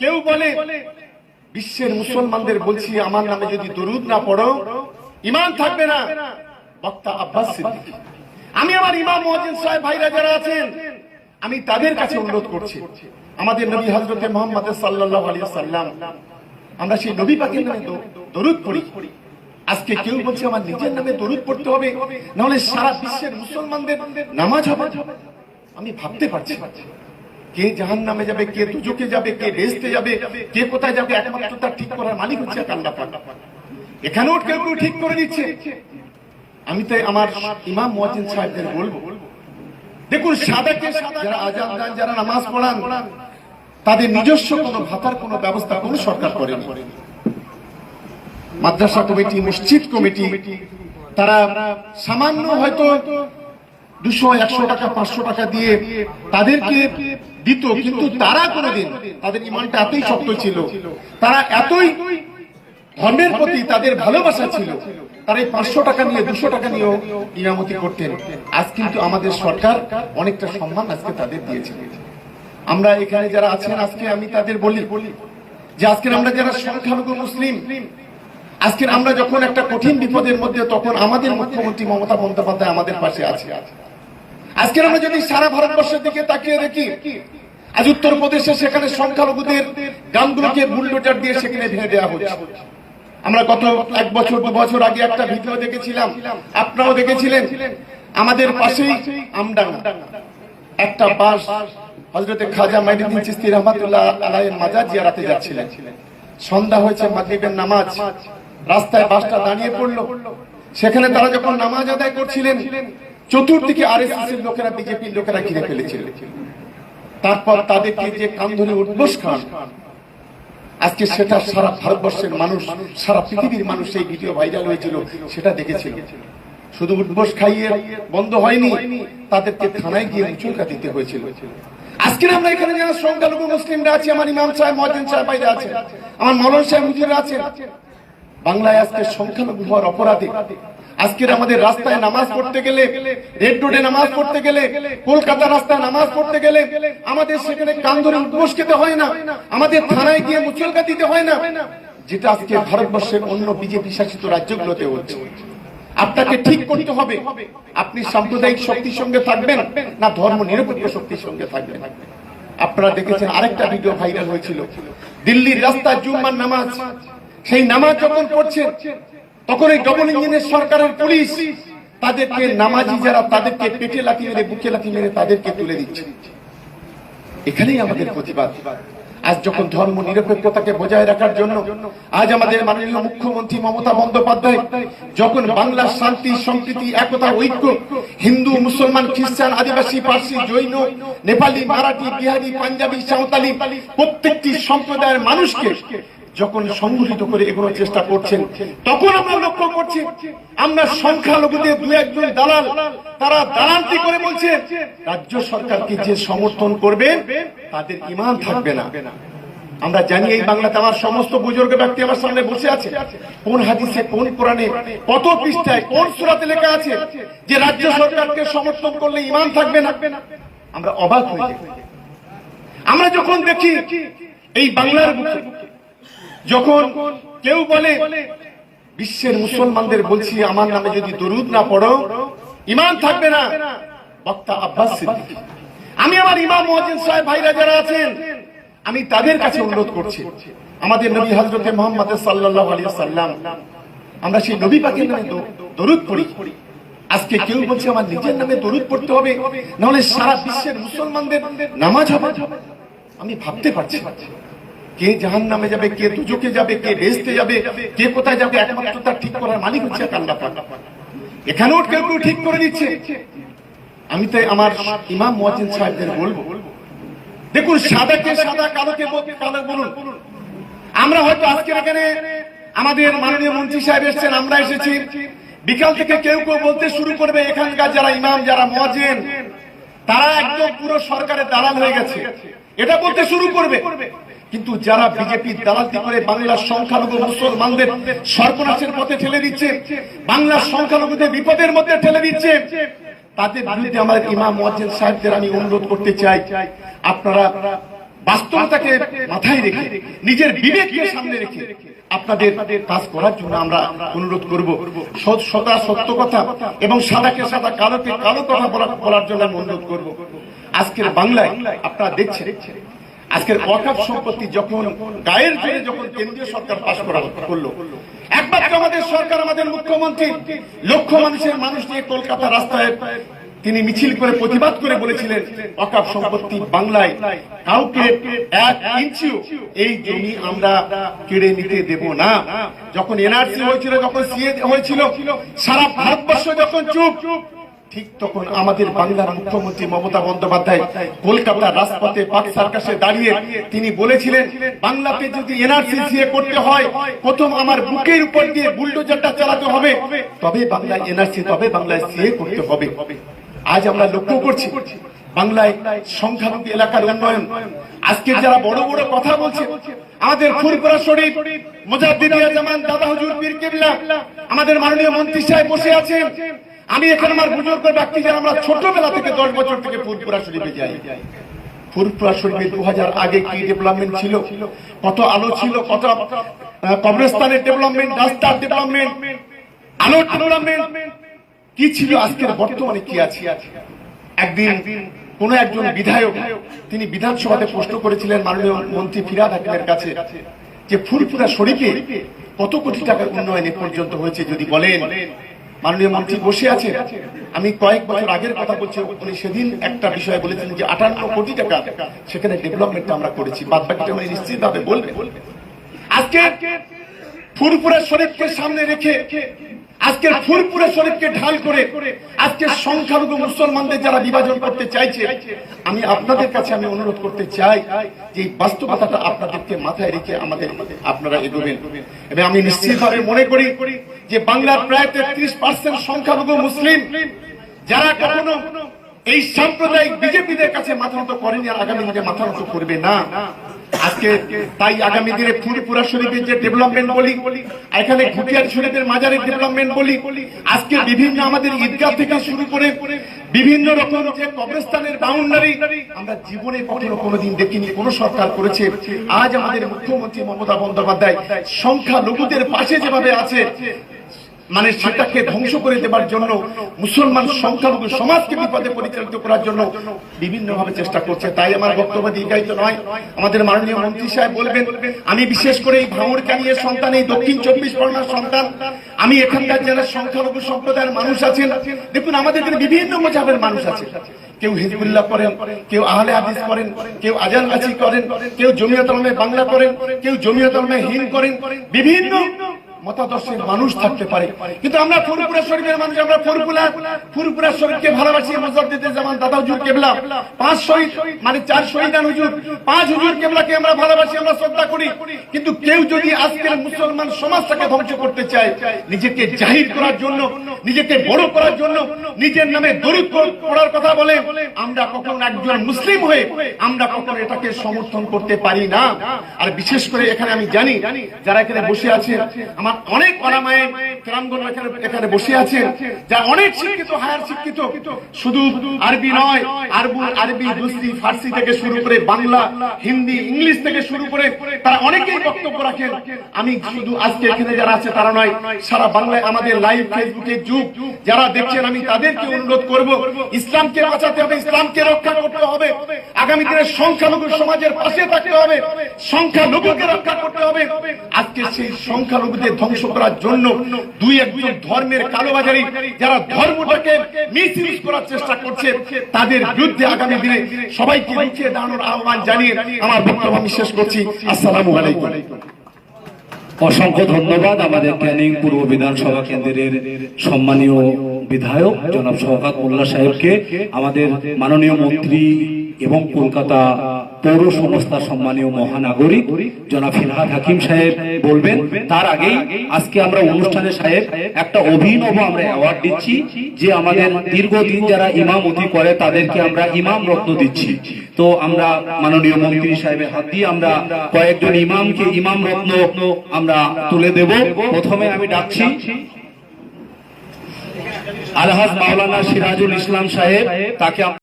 কেউ বলে, বিশ্বের মুসলমানদের বলছি আমার নামে যদি দরুদ না পড়ো ইমান থাকবে না। বক্তা আব্বাস আমি আমার ইমাম মহাজিন সাহেব ভাইরা যারা আছেন, আমি তাদের কাছে অনুরোধ করছি। আমাদের নবী হজরতে মোহাম্মদ সাল্লাল্লাহু আলাইহি সাল্লাম আমরা সেই নবী পাকের নামে দরুদ পড়ি। আজকে কেউ বলছে আমার নিজের নামে দরুদ পড়তে হবে, নাহলে সারা বিশ্বের মুসলমানদের নামাজ হবে। আমি ভাবতে পারছি। কে জাহান নামে যাবে, কে দুজকে যাবে, কে বেসতে যাবে, কে কোথায় যাবে, একমাত্র তার ঠিক করার মালিক হচ্ছে আল্লাহ পাক। এখানেও কেউ কেউ ঠিক করে দিচ্ছে আমি তাই আমার ইমাম মুয়াজ্জিন সাহেবদের বলব, দেখুন সাদাকে সাদা যারা আজান দেন, যারা নামাজ পড়ান, তাদের নিজস্ব কোনো ভাতার কোনো ব্যবস্থা কোনো সরকার করেনি। মাদ্রাসা কমিটি, মসজিদ কমিটি, তারা সামান্য হয়তো দুশো, একশো টাকা, পাঁচশো টাকা দিয়ে তাদেরকে দিত, কিন্তু তারা কোনোদিন তাদের ইমানটা এতই শক্ত ছিল। তারা এতই ধর্মের প্রতি তাদের ভালোবাসা ছিল। তারা এই পাঁচশো টাকা নিয়ে, দুশো টাকা নিয়েও ইমামতি করতেন। আজ কিন্তু আমাদের সরকার অনেকটা সম্মান আজকে তাদের দিয়েছে। আমরা এখানে যারা আছেন, আজকে আমি তাদের বলি যে আজকের আমরা যারা সংখ্যালঘু মুসলিম আজকের আমরা যখন একটা কঠিন বিপদের মধ্যে, তখন আমাদের মুখ্যমন্ত্রী মমতা বন্দ্যোপাধ্যায় আমাদের পাশে আছে। আজকের আমরা যদি সারা ভারতবর্ষের দিকে তাকিয়ে দেখি, আজ উত্তরপ্রদেশে সেখানে সংখ্যালঘুদের গ্রামগুলোকে বুলডোজার দিয়ে সেখানে ভেঙে দেওয়া হচ্ছে। আমরা গত এক বছর, দু বছর আগে একটা ভিডিও দেখেছিলাম, আপনারাও দেখেছিলেন, আমাদের পাশেই আমডাঙ্গা। একটা বাস হজরতে খাজা মাইনুদ্দিন চিস্তি রহমাতুল্লাহ আলাইয়ের মাজার জিয়ারাতে যাচ্ছিলেন। সন্ধ্যা হয়েছে, মাগরিবের নামাজ। রাস্তায় বাসটা দাঁড়িয়ে পড়ল। সেখানে তারা যখন নামাজ আদায় করছিলেন চতুর্দিকে আরএসএস এর লোকেরা বিজেপির লোকেরা ঘিরে ফেলেছিল। তারপর তাদেরকে যে কান ধরে খান, আজকে সেটা সারা ভারতবর্ষের মানুষ, সারা পৃথিবীর মানুষ এই ভিডিও ভাইরাল হয়েছিল, সেটা দেখেছিল। শুধু উদ্বোস খাইয়ে বন্ধ হয়নি, তাদেরকে থানায় গিয়ে মুচুলকা দিতে হয়েছিল। আজকে আমরা এখানে যারা সংখ্যালঘু মুসলিমরা আছি, আমার ইমাম সাহেব, মহাজন সাহেব ভাইরা আছে আমার মলন সাহেব হুজুরা আছেন। বাংলায় আজকে সংখ্যালঘু হওয়ার অপরাধে আজকের আমাদের রাস্তায় নামাজ পড়তে গেলে, রেড রোডে নামাজ পড়তে গেলে, কলকাতা রাস্তায় নামাজ পড়তে গেলে আমাদের সেখানে কান ধরে উদ্বোস খেতে হয় না, আমাদের থানায় গিয়ে মুচলকা দিতে হয় না। যেটা আজকে ভারতবর্ষের অন্য বিজেপি শাসিত রাজ্যগুলোতে হচ্ছে। আপনাকে ঠিক করতে হবে। আপনি সাম্প্রদায়িক শক্তির সঙ্গে থাকবেন না ধর্ম নিরপেক্ষ শক্তির সঙ্গে থাকবেন। আপনারা দেখেছেন আরেকটা ভিডিও ভাইরাল হয়েছিল। দিল্লির রাস্তা জুম্মার নামাজ। সেই নামাজ যখন পড়ছে তখন এই ডবল ইঞ্জিনের সরকারের পুলিশ তাদেরকে নামাজি যারা, তাদেরকে পেটে লাথি মেরে, বুকে লাথি মেরে তাদেরকে তুলে দিচ্ছে। এখানেই আমাদের প্রতিবাদ। আজ যখন ধর্ম নিরপেক্ষতাকে বজায় রাখার জন্য, আজ আমাদের মাননীয় মুখ্যমন্ত্রী মমতা বন্দ্যোপাধ্যায় যখন বাংলার শান্তি, সম্প্রীতি, একতা, ঐক্য, হিন্দু, মুসলমান, খ্রিস্টান, আদিবাসী, পার্সি, জৈন, নেপালি, মারাঠি, বিহারি, পাঞ্জাবি, সাঁওতালি প্রত্যেকটি সম্প্রদায়ের মানুষকে যখন সংগঠিত করে এগোনোর চেষ্টা করছেন, তখন আমরা লক্ষ্য করছি, আমরা সংখ্যালঘুদের দু একজন দালাল, তারা দালালটি করে বলছে, রাজ্য সরকারকে যে সমর্থন করবে, তাদের ইমান থাকবে না। আমরা জানি এই বাংলাতে আমার সমস্ত বুজুর্গ ব্যক্তি আমার সামনে বসে আছে। কোন হাদিসে, কোন কোরআনে, কত পৃষ্ঠায়, কোন সুরাতে লেখা আছে যে রাজ্য সরকারকে সমর্থন করলে ইমান থাকবে না? আমরা অবাক হয়ে আমরা যখন দেখি, এই বাংলার যখন কেউ বলে, বিশ্বের মুসলমানদের বলছি আমার নামে যদি দরুদ না পড়ো ইমান থাকবে না। বক্তা আব্বাস আমি আমার ইমাম মহাজিন সাহেব ভাইরা যারা আছেন, আমি তাদের কাছে অনুরোধ করছি। আমাদের নবী হজরতে মোহাম্মদ আলাইহি সাল্লাম আমরা সেই নবী পাকের নামে দরুদ পড়ি। আজকে কেউ বলছে আমার নিজের নামে দরুদ পড়তে হবে, নাহলে সারা বিশ্বের মুসলমানদের নামাজ হবে। আমি ভাবতে পারছি। কে জাহান নামে যাবে, কে দুজকে যাবে, কে বেসতে যাবে, কে কোথায় যাবে, একমাত্র তার ঠিক করার মালিক হচ্ছে আল্লাহ এখানেও কেউ কেউ ঠিক করে দিচ্ছে আমি তাই আমার ইমাম মুয়াজ্জিন সাহেবদের বলব, দেখুন, সাদাকে সাদা, কালোকে কালো বলুন। আমরা হয়তো আজকের এখানে আমাদের মাননীয় মন্ত্রী সাহেব এসেছেন, আমরা এসেছি। বিকাল থেকে কেউ কেউ বলতে শুরু করবে, এখানকার যারা ইমাম, যারা মুয়াজ্জিন তারা একদম পুরো সরকারের দালাল হয়ে গেছে। এটা বলতে শুরু করবে। কিন্তু যারা বিজেপির দালালতি করে বাংলার সংখ্যালঘু মুসলমানদের সর্বনাশের পথে ঠেলে দিচ্ছে, বাংলার সংখ্যালঘুদের বিপদের মধ্যে ঠেলে দিচ্ছে, তাদের বিরুদ্ধে আমাদের ইমাম মুয়াজ্জিন সাহেবদের আমি অনুরোধ করতে চাই, আপনারা বাস্তবতাকে মাথায় রেখে, নিজের বিবেককে সামনে রেখে আপনাদের কাজ করার জন্য আমরা অনুরোধ করব। সদা সত্য কথা এবং সাদাকে সাদা, কালোকে কালো কথা বলার জন্য আমি অনুরোধ করব। আজকের বাংলায় আপনারা দেখছেন, আজকের ওয়াকাফ সম্পত্তি যখন গায়ের জোরে যখন কেন্দ্রীয় সরকার পাশ করা করল, একমাত্র আমাদের সরকার, আমাদের মুখ্যমন্ত্রী, লক্ষ মানুষের মানুষ নিয়ে কলকাতা রাস্তায় তিনি মিছিল করে প্রতিবাদ করে বলেছিলেন ওয়াকাফ সম্পত্তি বাংলায় কাউকে এক ইঞ্চিও এই জমি আমরা কেড়ে নিতে দেব না। যখন এনআরসি হয়েছিল, যখন সিএ হয়েছিল, সারা ভারতবর্ষ যখন চুপ, ঠিক তখন আমাদের বাংলার মুখ্যমন্ত্রী মমতা বন্দ্যোপাধ্যায় কলকাতার রাজপথে পাক সার্কাসে দাঁড়িয়ে তিনি বলেছিলেন, বাংলাতে যদি এনআরসি সিএ করতে হয়, প্রথম আমার বুকের উপর দিয়ে বুলডোজারটা চালাতে হবে। তবে বাংলায় এনআরসি, তবে বাংলায় সিএ করতে হবে। আজ আমরা লক্ষ্য করছি বাংলায় সংখ্যালঘু এলাকার উন্নয়ন। আজকে যারা বড় বড় কথা বলছে, আমাদের ফুরপুরা শরীফ, মোজাদ্দিদিয়া জামান, দাদা হুজুর, পীর কিবলা, আমাদের মাননীয় মন্ত্রী সাহেব বসে আছেন। আমি এখানে আমার বুজুর্গ ব্যক্তি যারা, আমরা ছোটবেলা থেকে দশ বছর থেকে ফুরপুরা শরীফে যাই। ফুরপুরা শরীফে দু হাজার আগে কি ডেভেলপমেন্ট ছিল? কত আলো ছিল? কত কবরস্থানের ডেভেলপমেন্ট রাস্তার ডেভেলপমেন্ট আলোর ডেভেলপমেন্ট কি ছিল আজকের বর্তমানে কি আছে? একদিন কোন একজন বিধায়ক, তিনি বিধানসভাতে প্রশ্ন করেছিলেন মাননীয় মন্ত্রী ফিরাদ হাকিমের কাছে যে ফুরপুরা শরীফে কত কোটি টাকার উন্নয়ন এ পর্যন্ত হয়েছে যদি বলেন। মাননীয় মন্ত্রী বসে আছেন। আমি কয়েক বছর আগের কথা বলছি, উনি সেদিন একটা বিষয় বলেছিলেন যে আটান্ন কোটি টাকা সেখানে ডেভেলপমেন্টটা আমরা করেছি। বাদ বাকিটা উনি নিশ্চিতভাবে বলবেন। আজকে ফুরপুরা শরীফকে সামনে রেখে আজকের ফুরপুরা শরীফকে ঢাল করে আজকে সংখ্যালঘু মুসলমানদের যারা বিভাজন করতে চাইছে আমি আপনাদের কাছে আমি অনুরোধ করতে চাই যে বাস্তবতাটা আপনাদেরকে মাথায় রেখে আমাদের আপনারা এগোবেন। এবং আমি নিশ্চিতভাবে মনে করি যে বাংলার প্রায় তেত্রিশ পার্সেন্ট সংখ্যালঘু মুসলিম যারা কখনো এই সাম্প্রদায়িক বিজেপিদের কাছে মাথা নত করেনি আর আগামী দিনে মাথা নত করবে না। আজকে তাই আগামী দিনে ফুরপুরা শরীফের যে ডেভেলপমেন্ট বলি, এখানে ঘুটিয়ার শরীফের মাজারের ডেভেলপমেন্ট বলি, আজকে বিভিন্ন আমাদের ঈদগাহ থেকে শুরু করে বিভিন্ন রকম যে কবরস্থানের বাউন্ডারি আমরা জীবনে কখনো কোনোদিন দেখিনি, কোন সরকার করেছে। আজ আমাদের মুখ্যমন্ত্রী মমতা বন্দ্যোপাধ্যায় সংখ্যা লঘুদের পাশে যেভাবে আছে মানে সেটাকে ধ্বংস করে দেবার জন্য, মুসলমান সংখ্যালঘু সমাজকে বিপদে পরিচালিত করার জন্য বিভিন্ন ভাবে চেষ্টা করছে। তাই আমার বক্তব্য দীর্ঘায়িত নয়। আমাদের মাননীয় মন্ত্রী সাহেব বলবেন, আমি বিশেষ করে এই ভাঙড় কানিয়ের সন্তান, এই দক্ষিণ চব্বিশ পরগনার সন্তান, আমি এখানকার যারা সংখ্যালঘু সম্প্রদায়ের মানুষ আছেন, দেখুন, আমাদের এখানে বিভিন্ন মজাবের মানুষ আছে। কেউ হিজবুল্লাহ করেন কেউ আহলে হাদিস করেন কেউ আজান গাছি করেন, কেউ জমিয়ত আলমে বাংলা করেন কেউ জমিয়ত আলমে হিন্দ করেন, বিভিন্ন মতাদর্শের মানুষ থাকতে পারে। কিন্তু আমরা ফুরপুরা শরীফের মানুষ, আমরা ফুরপুরা শরীফকে ভালোবাসি দাদা হুজুর কেবলা। পাঁচ শহীদ মানে চার হুজুর। পাঁচ হুজুর কেবলাকে আমরা ভালোবাসি, আমরা শ্রদ্ধা করি। কিন্তু কেউ যদি আজকের মুসলমান সমাজটাকে ধ্বংস করতে চায়, নিজেকে জাহির করার জন্য, নিজেকে বড় করার জন্য, নিজের নামে দরুদ পড়ার কথা বলে, আমরা কখনো একজন মুসলিম হয়ে আমরা কখনো এটাকে সমর্থন করতে পারি না। আর বিশেষ করে এখানে আমি জানি, যারা এখানে বসে আছে আমার অনেক অনামায় গ্রামগণ এখানে এখানে বসে আছেন যারা অনেক শিক্ষিত, হায়ার শিক্ষিত। শুধু আরবি নয়, আরবু আরবি, দুসরি, ফার্সি থেকে শুরু করে বাংলা, হিন্দি, ইংলিশ থেকে শুরু করে তারা অনেকেই বক্তব্য রাখেন। আমি শুধু আজকে এখানে যারা আছে তারা নয়, সারা বাংলায় আমাদের লাইভ ফেসবুকে যুগ। যারা দেখছেন, আমি তাদেরকে অনুরোধ করব, ইসলামকে বাঁচাতে হবে, ইসলামকে রক্ষা করতে হবে। আগামী দিনে সংখ্যালঘু সমাজের পাশে থাকতে হবে, সংখ্যালঘুকে রক্ষা করতে হবে। আজকে সেই সংখ্যালঘুদের ধ্বংস করার জন্য দুই একজন ধর্মের কালোবাজারি যারা ধর্মটাকে মিস ইউজ করার চেষ্টা করছে, তাদের বিরুদ্ধে আগামী দিনে সবাইকে রুখে দাঁড়ানোর আহ্বান জানিয়ে আমার বক্তব্য আমি শেষ করছি। আসসালামু আলাইকুম। অসংখ্য ধন্যবাদ আমাদের ক্যানিং পূর্ব বিধানসভা কেন্দ্রের সম্মানীয় বিধায়ক জনাব শওকাত মোল্লা সাহেবকে। আমাদের মাননীয় মন্ত্রী এবং কলকাতা পৌর সংস্থার সম্মানীয় মহানাগরিক জনাব ফিরহাদ হাকিম সাহেব বলবেন, তার আগেই আজকে আমরা অনুষ্ঠানে সাহেব একটা অভিনব আমরা অ্যাওয়ার্ড দিচ্ছি, যে আমাদের দীর্ঘদিন যারা ইমামতি করে তাদেরকে আমরা ইমাম রত্ন দিচ্ছি। তো আমরা মাননীয় মন্ত্রী সাহেবের হাত দিয়ে আমরা কয়েকজন ইমামকে ইমাম রত্ন আমরা তুলে দেব। প্রথমে আমি ডাকছি আলহাজ মাওলানা সিরাজুল ইসলাম সাহেব, তাকে